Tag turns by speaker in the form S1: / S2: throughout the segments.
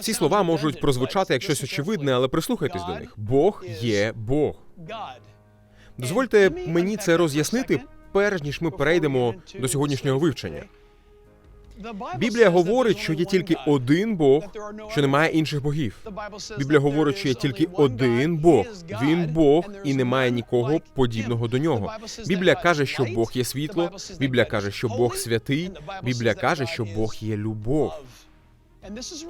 S1: Ці слова можуть прозвучати як щось очевидне, але прислухайтесь до них. Бог є Бог. Дозвольте мені це роз'яснити, перш ніж ми перейдемо до сьогоднішнього вивчення. Біблія говорить, що є тільки один Бог, що немає інших богів. Біблія говорить, що є тільки один Бог. Він Бог і немає нікого подібного до нього. Біблія каже, що Бог є світло. Біблія каже, що Бог святий. Біблія каже, що Бог є любов.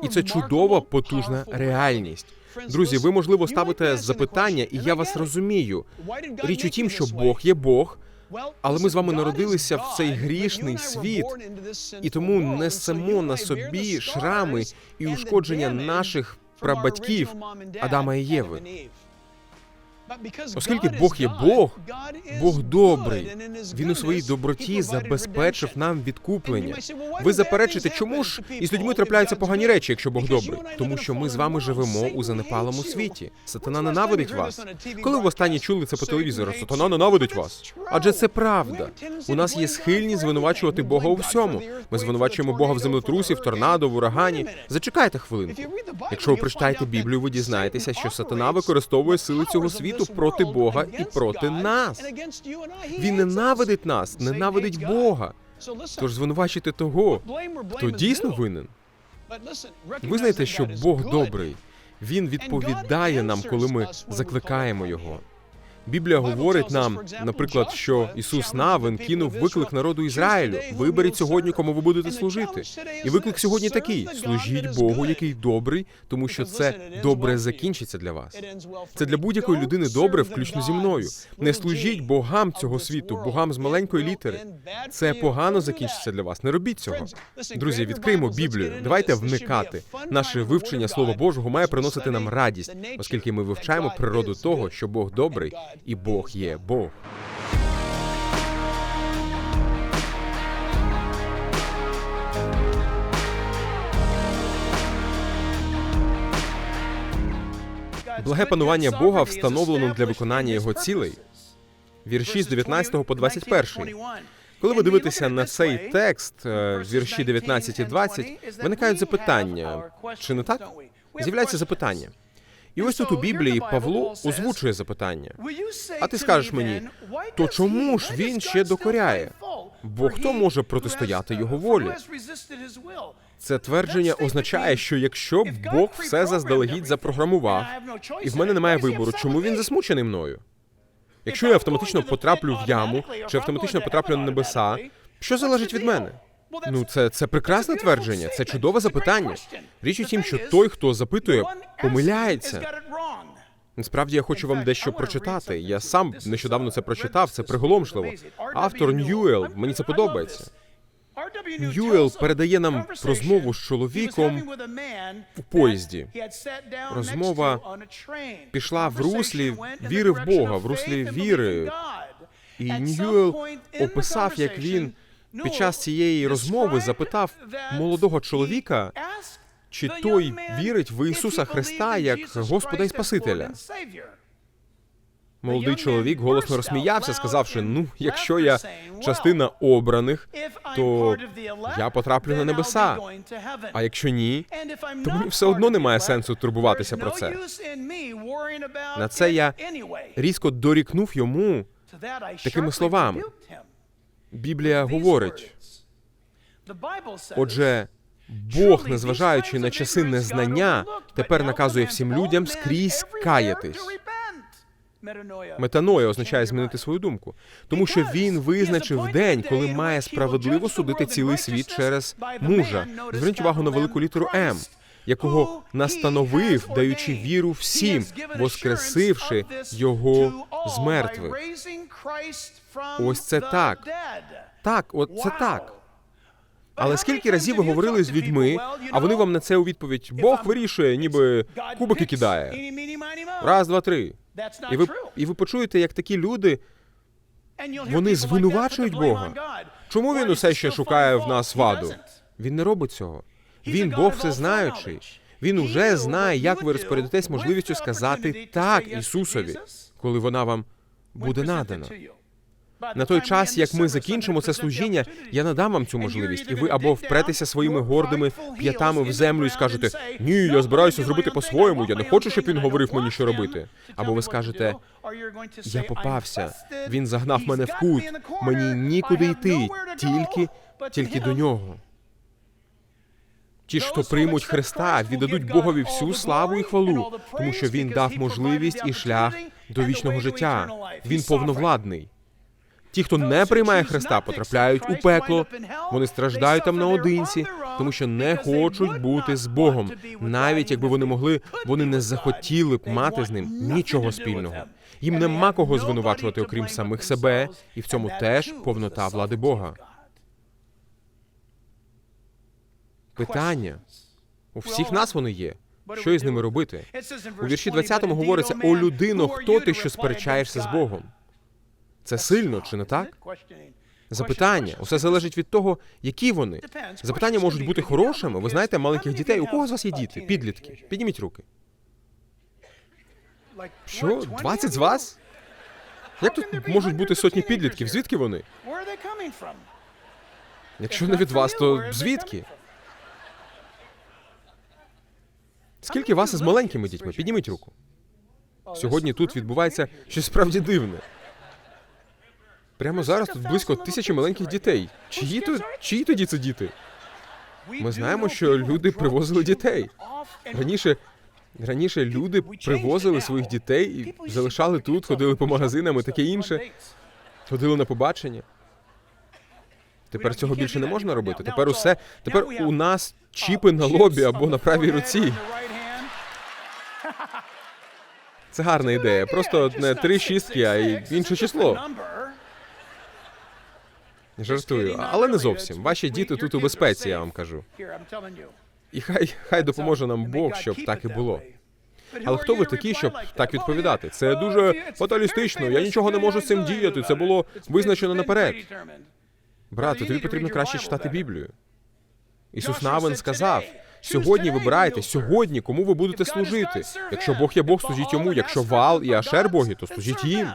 S1: І це чудова, потужна реальність. Друзі, ви можливо ставите запитання, і я вас розумію. Річ у тім, що Бог є Бог, але ми з вами народилися в цей грішний світ, і тому несемо на собі шрами і ушкодження наших прабатьків Адама і Єви. Оскільки Бог є Бог, Бог добрий. Він у своїй доброті забезпечив нам відкуплення. Ви заперечите, чому ж із людьми трапляються погані речі, якщо Бог добрий? Тому що ми з вами живемо у занепалому світі. Сатана ненавидить вас. Коли ви останні чули це по телевізору? Сатана ненавидить вас. Адже це правда. У нас є схильність звинувачувати Бога у всьому. Ми звинувачуємо Бога в землетрусі, в торнадо, в урагані. Зачекайте хвилинку. Якщо ви прочитаєте Біблію, ви дізнаєтеся, що сатана використовує сили цього світу проти Бога і проти нас. Він ненавидить нас, ненавидить Бога. Тож звинувачити того, хто дійсно винен. Ви знаєте, що Бог добрий. Він відповідає нам, коли ми закликаємо його. Біблія говорить нам, наприклад, що Ісус Навин кинув виклик народу Ізраїлю. Виберіть сьогодні, кому ви будете служити. І виклик сьогодні такий: служіть Богу, який добрий, тому що це добре закінчиться для вас. Це для будь-якої людини добре, включно зі мною. Не служіть богам цього світу, богам з маленької літери. Це погано закінчиться для вас. Не робіть цього. Друзі, відкриємо Біблію. Давайте вникати. Наше вивчення Слова Божого має приносити нам радість, оскільки ми вивчаємо природу того, що Бог добрий і Бог є Бог. Благе панування Бога встановлено для виконання його цілей. Вірші з 19 по 21. Коли ви дивитеся на цей текст, е, вірші 19 і 20, виникають запитання. Чи не так? З'являється запитання. І ось тут у Біблії Павло озвучує запитання.
S2: А ти скажеш мені, то чому ж він ще докоряє? Бо хто може протистояти його волі?
S1: Це твердження означає, що якщо Бог все заздалегідь запрограмував, і в мене немає вибору, чому він засмучений мною? Якщо я автоматично потраплю в яму чи автоматично потраплю на небеса, що залежить від мене? Ну, це, це прекрасне твердження, це чудове запитання. Річ у тім, що той, хто запитує, помиляється. Насправді я хочу вам дещо прочитати. Я сам нещодавно це прочитав. Це приголомшливо. Автор Ньюел, мені це подобається. Ньюел передає нам розмову з чоловіком у поїзді. Розмова пішла в руслі віри в Бога, в руслі віри. І Ньюел описав, як він під час цієї розмови запитав молодого чоловіка, чи той вірить в Ісуса Христа як Господа і Спасителя. Молодий чоловік голосно розсміявся, сказавши: Ну, якщо я частина обраних, то я потраплю на небеса. А якщо ні,
S2: то мені все одно немає сенсу турбуватися про це.
S1: На це я різко дорікнув йому.
S2: такими словами.
S1: Біблія говорить. Отже, Бог, незважаючи на часи незнання, тепер наказує всім людям скрізь каятись. Метаноя означає змінити свою думку, тому що він визначив день, коли має справедливо судити цілий світ через мужа. Зверніть увагу на велику літеру М, якого настановив, даючи віру всім, воскресивши його з мертвих. Ось це так. Так, от це так. Але скільки разів ви говорили з людьми, а вони вам на це у відповідь Бог вирішує, ніби кубики кидає. Раз, два, три. І ви і ви почуєте, як такі люди вони звинувачують Бога. Чому він усе ще шукає в нас ваду? Він не робить цього. Він Бог всезнаючий. Він уже знає, як ви розпорядитесь можливістю сказати так Ісусові, коли вона вам буде надана. На той час, як ми закінчимо це служіння, я надам вам цю можливість, і ви або впретеся своїми гордими п'ятами в землю і скажете: Ні, я збираюся зробити по-своєму. Я не хочу, щоб він говорив мені, що робити. Або ви скажете: Я попався. Він загнав мене в кут. Мені нікуди йти, тільки, тільки до нього. Ті хто приймуть Христа, віддадуть Богові всю славу і хвалу, тому що він дав можливість і шлях до вічного життя. Він повновладний. Ті, хто не приймає Христа, потрапляють у пекло. Вони страждають там наодинці, тому що не хочуть бути з Богом. Навіть якби вони могли, вони не захотіли б мати з ним нічого спільного. Їм нема кого звинувачувати, окрім самих себе, і в цьому теж повнота влади Бога. Питання у всіх нас вони є. Що із ними робити? У вірші 20 говориться: о людино, хто ти, що сперечаєшся з Богом? Це сильно чи не так? Запитання усе залежить від того, які вони. Запитання можуть бути хорошими. Ви знаєте, маленьких дітей. У кого з вас є діти? Підлітки. Підніміть руки. Що? 20 з вас? Як тут можуть бути сотні підлітків? Звідки вони? Якщо не від вас, то звідки? Скільки вас із маленькими дітьми? Підніміть руку. Сьогодні тут відбувається щось справді дивне. Прямо зараз тут близько тисячі маленьких дітей. Чиї то чиї тоді це діти? Ми знаємо, що люди привозили дітей. Раніше раніше люди привозили своїх дітей і залишали тут, ходили по магазинам і таке інше, ходили на побачення. Тепер цього більше не можна робити. Тепер усе тепер у нас чіпи на лобі або на правій руці. Це гарна ідея. Просто не три шістки, а й інше число. Жартую, але не зовсім. Ваші діти тут у безпеці, я вам кажу. І хай хай допоможе нам Бог, щоб так і було. Але хто ви такі, щоб так відповідати? Це дуже фаталістично. Я нічого не можу з цим діяти. Це було визначено наперед. Брате, тобі потрібно краще читати Біблію. Ісус Навин сказав: сьогодні вибирайте, сьогодні кому ви будете служити. Якщо Бог є Бог, служіть йому. Якщо Вал і Ашер боги, то служіть їм.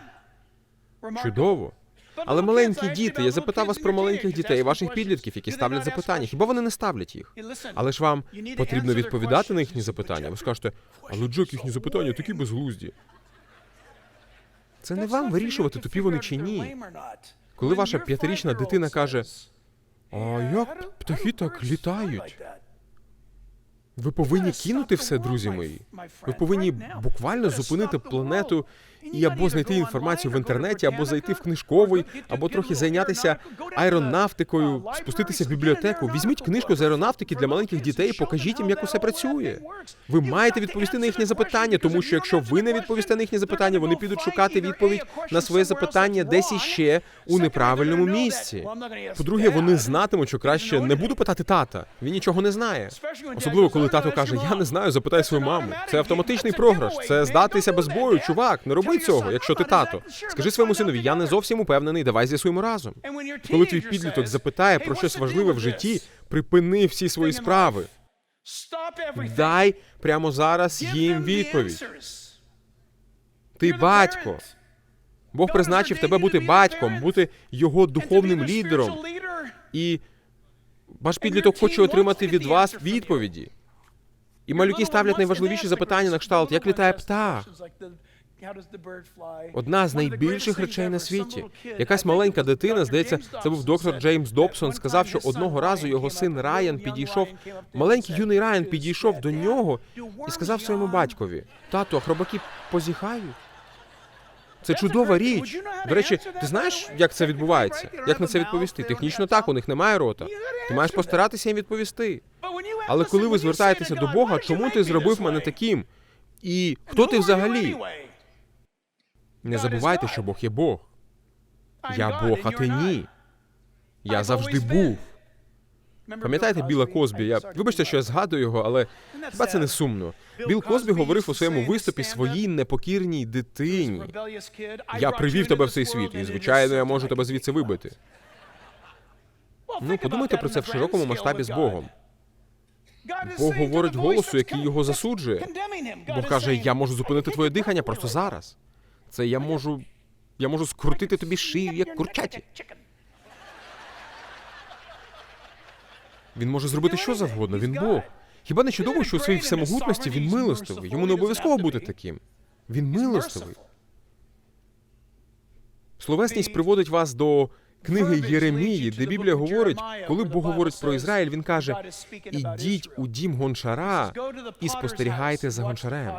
S1: Чудово. Але маленькі діти, я запитав вас про маленьких дітей, ваших підлітків, які ставлять запитання. Хіба вони не ставлять їх? Але ж вам потрібно відповідати на їхні запитання. Ви скажете, але Джек, їхні запитання такі безглузді. Це не вам вирішувати, тупі вони чи ні. Коли ваша п'ятирічна дитина каже: А як птахи так літають? Ви повинні кинути все, друзі мої. Ви повинні буквально зупинити планету і або знайти інформацію в інтернеті, або зайти в книжковий, або трохи зайнятися аеронавтикою, спуститися в бібліотеку. Візьміть книжку з аеронавтики для маленьких дітей, покажіть їм, як усе працює. Ви маєте відповісти на їхнє запитання, тому що якщо ви не відповісте на їхнє запитання, вони підуть шукати відповідь на своє запитання десь іще у неправильному місці. По-друге, вони знатимуть, що краще не буду питати тата. Він нічого не знає. Особливо, коли тато каже: Я не знаю, запитай свою маму. Це автоматичний програш. Це здатися без бою. Чувак, не роби цього, якщо ти тато. Скажи своєму синові, я не зовсім упевнений, давай з'ясуємо разом. Коли твій підліток запитає про щось важливе в житті, припини всі свої справи. Дай прямо зараз їм відповідь. Ти батько. Бог призначив тебе бути батьком, бути його духовним лідером. І ваш підліток хоче отримати від вас відповіді. І малюки ставлять найважливіші запитання на кшталт, як літає птах. Одна з найбільших речей на світі. Якась маленька дитина, здається, це був доктор Джеймс Добсон, сказав, що одного разу його син Райан підійшов. Маленький юний Райан підійшов до нього і сказав своєму батькові: тату, а хробаки позіхають. Це чудова річ. До речі, ти знаєш, як це відбувається? Як на це відповісти? Технічно так, у них немає рота. Ти маєш постаратися їм відповісти. Але коли ви звертаєтеся до Бога, чому ти зробив мене таким? І хто ти взагалі? Не забувайте, що Бог є Бог. Я Бог, а ти ні. Я завжди був. Пам'ятаєте Біла Козбі? Я вибачте, що я згадую його, але хіба це не сумно? Біл Козбі говорив у своєму виступі своїй непокірній дитині. Я привів тебе в цей світ, і звичайно, я можу тебе звідси вибити. Ну, подумайте про це в широкому масштабі з Богом. Бог говорить голосу, який його засуджує. Бог каже: я можу зупинити твоє дихання просто зараз. Це я можу Я можу скрутити тобі шию, як курчаті. Він може зробити що завгодно, він Бог. Хіба не чудово, що у своїй всемогутності він милостивий? Йому не обов'язково бути таким. Він милостивий. Словесність приводить вас до книги Єремії, де Біблія говорить, коли Бог говорить про Ізраїль, він каже: ідіть у дім гончара і спостерігайте за гончарем.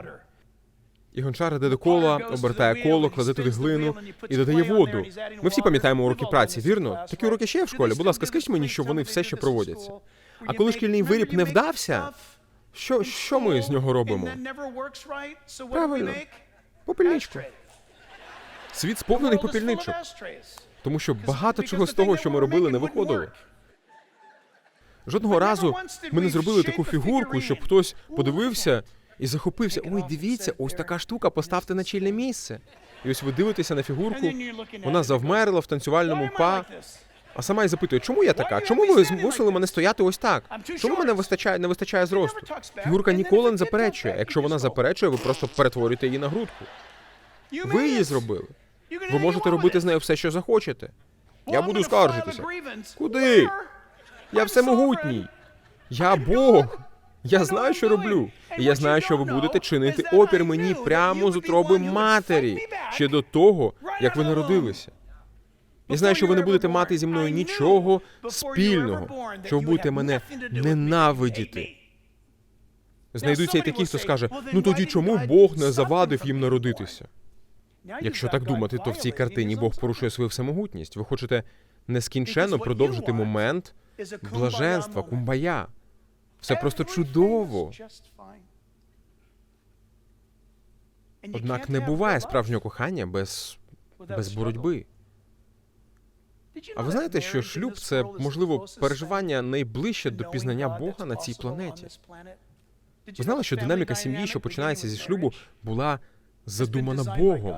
S1: І гончар іде до кола, обертає коло, кладе туди глину і додає воду. Ми всі пам'ятаємо уроки праці, вірно? Такі уроки ще є в школі. Будь ласка, скажіть мені, що вони все ще проводяться. А коли шкільний виріб не вдався, що, що ми з нього робимо? Правильно. Попільничку. Світ сповнений попільничок, тому що багато чого з того, що ми робили, не виходило. Жодного разу ми не зробили таку фігурку, щоб хтось подивився і захопився. Ой, дивіться, ось така штука, поставте на чільне місце. І ось ви дивитеся на фігурку, вона завмерла в танцювальному па, а сама і запитує, чому я така? Чому ви змусили мене стояти ось так? Чому мене вистачає, не вистачає зросту? Фігурка ніколи не заперечує. Якщо вона заперечує, ви просто перетворюєте її на грудку. Ви її зробили. Ви можете робити з нею все, що захочете. Я буду скаржитися. Куди? Я всемогутній. Я Бог. Я знаю, що роблю. І я знаю, що ви будете чинити опір мені прямо з утроби матері ще до того, як ви народилися. Я знаю, що ви не будете мати зі мною нічого спільного, що ви будете мене ненавидіти. Знайдуться й такі, хто скаже: ну тоді чому Бог не завадив їм народитися? Якщо так думати, то в цій картині Бог порушує свою всемогутність. Ви хочете нескінченно продовжити момент блаженства, кумбая. Все просто чудово. Однак не буває справжнього кохання без, без боротьби. А ви знаєте, що шлюб це можливо переживання найближче до пізнання Бога на цій планеті. Ви знали, що динаміка сім'ї, що починається зі шлюбу, була задумана Богом.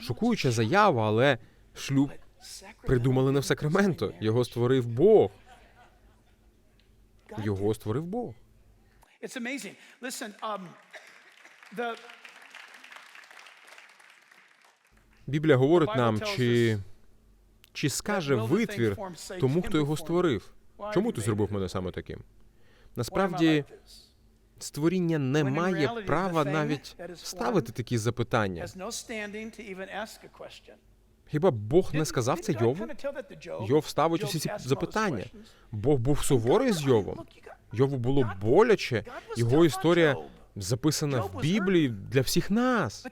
S1: Шокуюча заява, але шлюб придумали не в Сакраменто. Його створив Бог. Його створив Бог.
S3: It's amazing. Listen, um, the
S1: Біблія говорить нам, чи, чи скаже витвір тому, хто його створив. Чому ти зробив мене саме таким? Насправді, створіння не має права навіть ставити такі запитання. Хіба Бог не сказав це Йову? Йов ставить усі ці запитання. Бог був суворий з Йовом. Йову було боляче. Його історія записана в Біблії для всіх нас.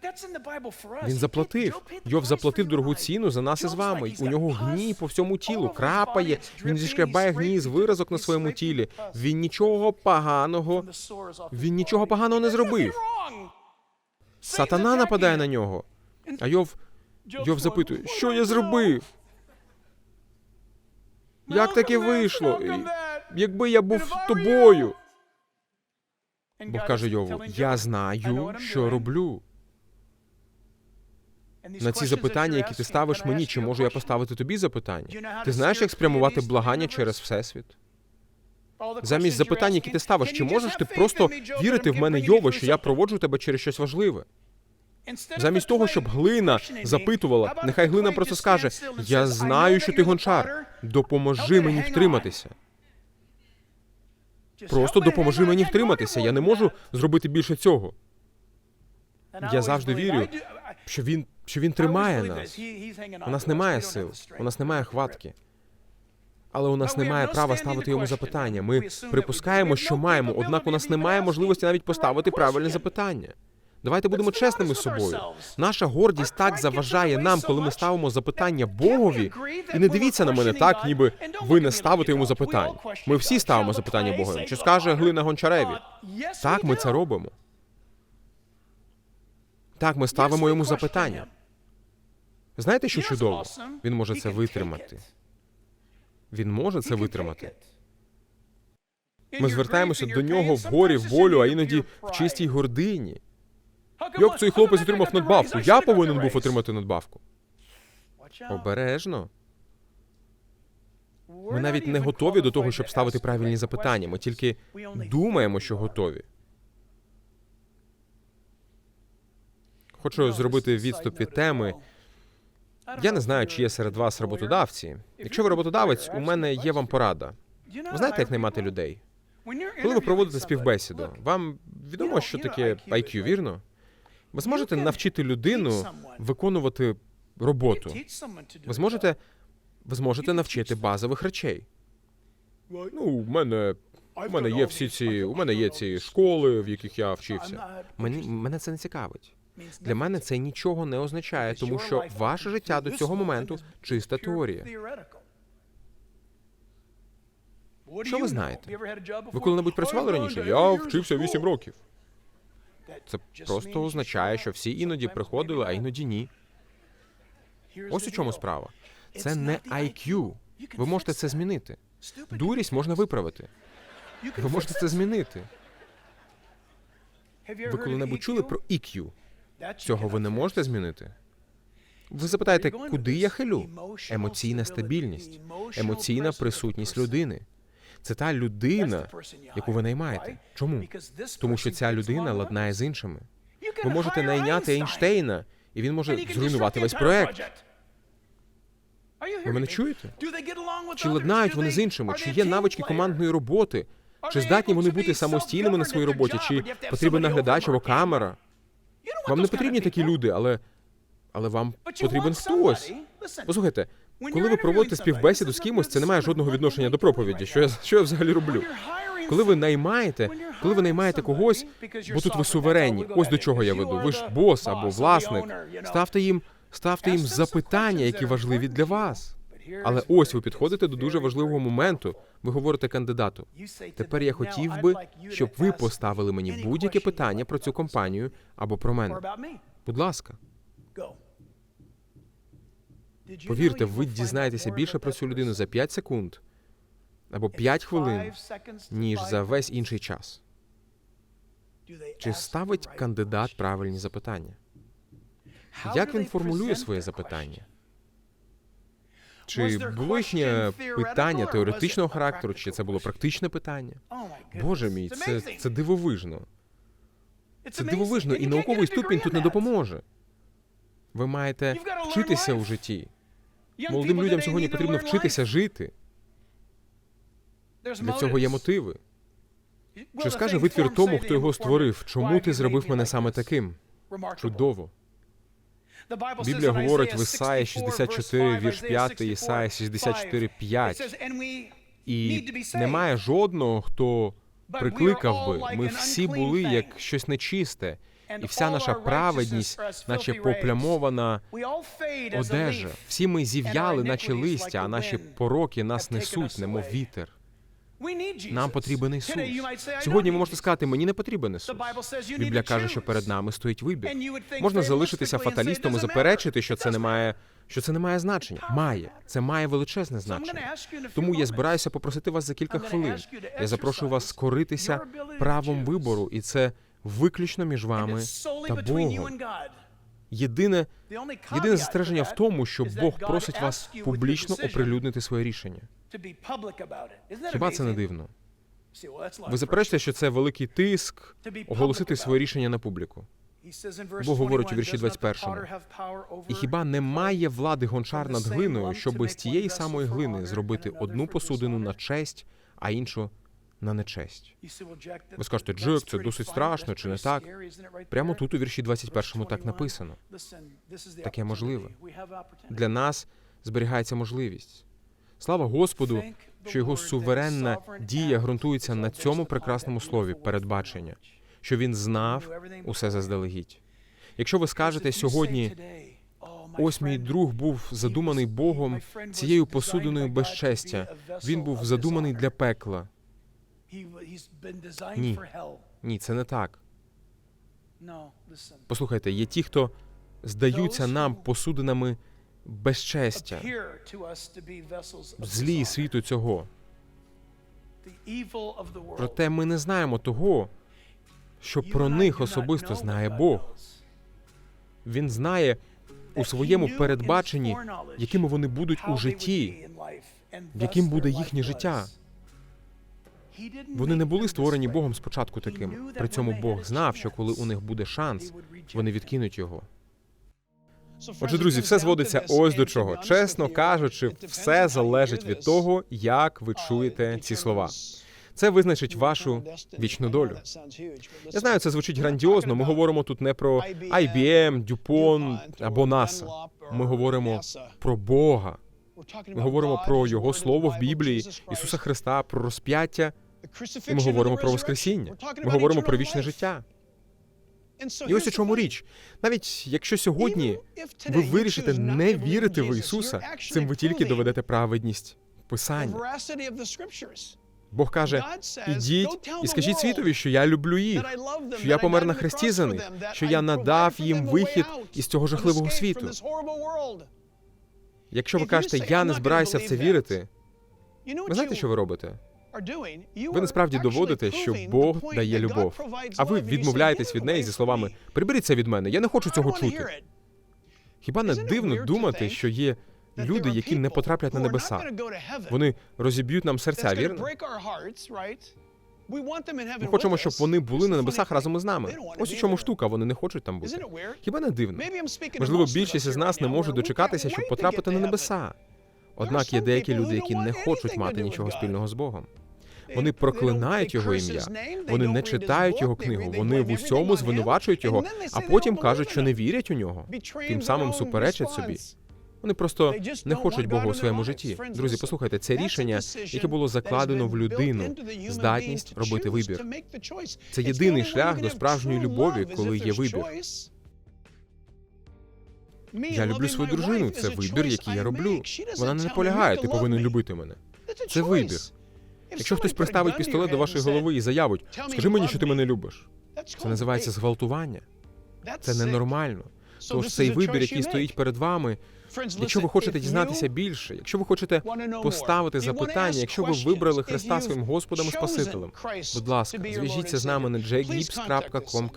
S1: Він заплатив. Йов заплатив дорогу ціну за нас із вами. У нього гній по всьому тілу, крапає. Він
S3: he's
S1: гній з виразок на своєму тілі. Він нічого поганого, він нічого поганого не зробив. Сатана нападає на нього. А Йов, Йов запитує, що я зробив? Як таке вийшло? Якби я був тобою. Бог каже Йову, я знаю, що роблю. На ці запитання, які ти ставиш мені, чи можу я поставити тобі запитання? Ти знаєш, як спрямувати благання через всесвіт? Замість запитань, які ти ставиш, чи можеш ти просто вірити в мене, Йова, що я проводжу тебе через щось важливе? Замість того, щоб глина запитувала, нехай глина просто скаже: Я знаю, що ти гончар. Допоможи мені втриматися. Просто допоможи мені втриматися. Я не можу зробити більше цього. Я завжди вірю, Що він, що він тримає нас. У нас немає сил, у нас немає хватки. Але у нас немає права ставити йому запитання. Ми припускаємо, що маємо, однак у нас немає можливості навіть поставити правильне запитання. Давайте будемо чесними з собою. Наша гордість так заважає нам, коли ми ставимо запитання Богові. І не дивіться на мене так, ніби ви не ставите йому запитань. Ми всі ставимо запитання Богові. Чи скаже глина гончареві? Так, ми це робимо. Так, ми ставимо йому запитання. Знаєте, що чудово? Він може це витримати. Він може це витримати. Ми звертаємося до нього в горі, в болю, а іноді в чистій гордині. Як цей хлопець отримав надбавку? Я повинен був отримати надбавку. Обережно. Ми навіть не готові до того, щоб ставити правильні запитання. Ми тільки думаємо, що готові. Хочу зробити відступ від теми. Я не знаю, чи є серед вас роботодавці. Якщо ви роботодавець, у мене є вам порада. Ви знаєте, як наймати людей? Коли ви проводите співбесіду, вам відомо, що таке IQ, вірно? Ви зможете навчити людину виконувати роботу. Ви зможете, ви зможете навчити базових речей. Ну, у мене, у мене є всі ці, у мене є ці школи, в яких я вчився. Мені мене це не цікавить. Для мене це нічого не означає, тому що ваше життя до цього моменту чиста теорія. Що ви знаєте? Ви коли-небудь працювали раніше? Я вчився 8 років. Це просто означає, що всі іноді приходили, а іноді ні. Ось у чому справа. Це не IQ. Ви можете це змінити. Дурість можна виправити. Ви можете це змінити. Ви коли-небудь чули про EQ? Цього ви не можете змінити. Ви запитаєте, куди я хилю? Емоційна стабільність, емоційна присутність людини. Це та людина, яку ви наймаєте. Чому? Тому що ця людина ладнає з іншими. Ви можете найняти Ейнштейна, і він може зруйнувати весь проект. Ви мене чуєте? Чи ладнають вони з іншими? Чи є навички командної роботи? Чи здатні вони бути самостійними на своїй роботі? Чи потрібен наглядач або камера? Вам не потрібні такі люди, але, але вам потрібен хтось. Послухайте, коли ви проводите співбесіду з кимось, це не має жодного відношення до проповіді. Що я, що я взагалі роблю? Коли ви наймаєте, коли ви наймаєте когось, бо тут ви суверенні. Ось до чого я веду. Ви ж бос або власник. Ставте їм, ставте їм запитання, які важливі для вас. Але ось ви підходите до дуже важливого моменту. Ви говорите кандидату. Тепер я хотів би, щоб ви поставили мені будь-яке питання про цю компанію або про мене. Будь ласка, повірте, ви дізнаєтеся більше про цю людину за 5 секунд або 5 хвилин, ніж за весь інший час. Чи ставить кандидат правильні запитання? Як він формулює своє запитання? Чи було їхнє питання теоретичного характеру, чи це було практичне питання? Боже мій, це, це дивовижно. Це дивовижно, і науковий ступінь тут не допоможе. Ви маєте вчитися у житті. Молодим людям сьогодні потрібно вчитися жити. Для цього є мотиви. Чи скаже витвір тому, хто його створив? Чому ти зробив мене саме таким? Чудово. Біблія говорить в Ісаї 64, вірш 5, Ісаї 64, 5. І немає жодного, хто прикликав би. Ми всі були як щось нечисте, і вся наша праведність, наче поплямована одежа. Всі ми зів'яли, наче листя, а наші пороки нас несуть, немов вітер. Нам потрібен Ісус. Сьогодні ви можете сказати, мені не потрібен Ісус. Біблія каже, що перед нами стоїть вибір. Можна залишитися фаталістом і заперечити, що це не має, що це не має значення. Має. Це має величезне значення. Тому я збираюся попросити вас за кілька хвилин. Я запрошую вас скоритися правом вибору, і це виключно між вами та Богом. Єдине, єдине застереження в тому, що Бог просить вас публічно оприлюднити своє рішення. Хіба це не дивно? Ви заперечите, що це великий тиск оголосити своє рішення на публіку.
S3: Бог говорить у вірші 21.
S1: І хіба не має влади гончар над глиною, щоб з тієї самої глини зробити одну посудину на честь, а іншу на нечесть?
S3: Ви скажете, Джек, це досить страшно, чи не так?
S1: Прямо тут у вірші 21 так написано.
S3: Таке можливе.
S1: Для нас зберігається можливість. Слава Господу, що його суверенна дія ґрунтується на цьому прекрасному слові передбачення, що він знав усе заздалегідь. Якщо ви скажете сьогодні, ось мій друг був задуманий Богом цією посудиною безчестя, він був задуманий для пекла.
S3: Ні.
S1: Ні, це не так. Послухайте, є ті, хто здаються нам посудинами безчестя, злі світу цього. Проте ми не знаємо того, що про них особисто знає Бог. Він знає у своєму передбаченні, якими вони будуть у житті, яким буде їхнє життя. Вони не були створені Богом спочатку таким. При цьому Бог знав, що коли у них буде шанс, вони відкинуть його. Отже, друзі, все зводиться ось до чого. Чесно кажучи, все залежить від того, як ви чуєте ці слова. Це визначить вашу вічну долю. Я знаю, це звучить грандіозно. Ми говоримо тут не про IBM, DuPont або NASA. Ми говоримо про Бога. Ми говоримо про Його слово в Біблії, Ісуса Христа, про розп'яття. І ми говоримо про Воскресіння. Ми говоримо про вічне життя. І ось у чому річ. Навіть якщо сьогодні ви вирішите не вірити в Ісуса, цим ви тільки доведете праведність Писання. Бог каже: ідіть і скажіть світові, що я люблю їх, що я помер на хресті за них, що я надав їм вихід із цього жахливого світу. Якщо ви кажете, я не збираюся в це вірити, ви знаєте, що ви робите? Ви насправді доводите, що Бог дає любов, а ви відмовляєтесь від неї зі словами Приберіться від мене, я не хочу цього чути. Хіба не дивно думати, що є люди, які не потраплять на небеса? Вони розіб'ють нам серця, вірно? Ми хочемо, щоб вони були на небесах разом із нами. Ось у чому штука, вони не хочуть там бути. Хіба не дивно? Можливо, більшість із нас не може дочекатися, щоб потрапити на небеса. Однак є деякі люди, які не хочуть мати нічого спільного з Богом. Вони проклинають його ім'я. Вони не читають його книгу. Вони в усьому звинувачують його, а потім кажуть, що не вірять у нього. Тим самим суперечать собі. Вони просто не хочуть Бога у своєму житті. Друзі, послухайте, це рішення, яке було закладено в людину, здатність робити вибір. Це єдиний шлях до справжньої любові, коли є вибір. Я люблю свою дружину. Це вибір, який я роблю. Вона не наполягає, ти повинен любити мене. Це вибір. Якщо хтось приставить пістолет до вашої голови і заявить, скажи мені, що ти мене любиш. Це називається зґвалтування. Це ненормально. Тож цей вибір, який стоїть перед вами, якщо ви хочете дізнатися більше, якщо ви хочете поставити запитання, якщо ви вибрали Христа своїм Господом і Спасителем, будь ласка, зв'яжіться з нами на jgibbs.com.ua.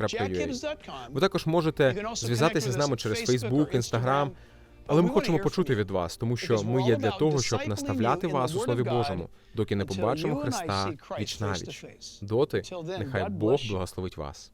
S1: Ви також можете зв'язатися з нами через Facebook, Instagram, але ми хочемо почути від вас, тому що ми є для того, щоб наставляти вас у Слові Божому, доки не побачимо Христа віч. навіч. Доти, нехай Бог благословить вас.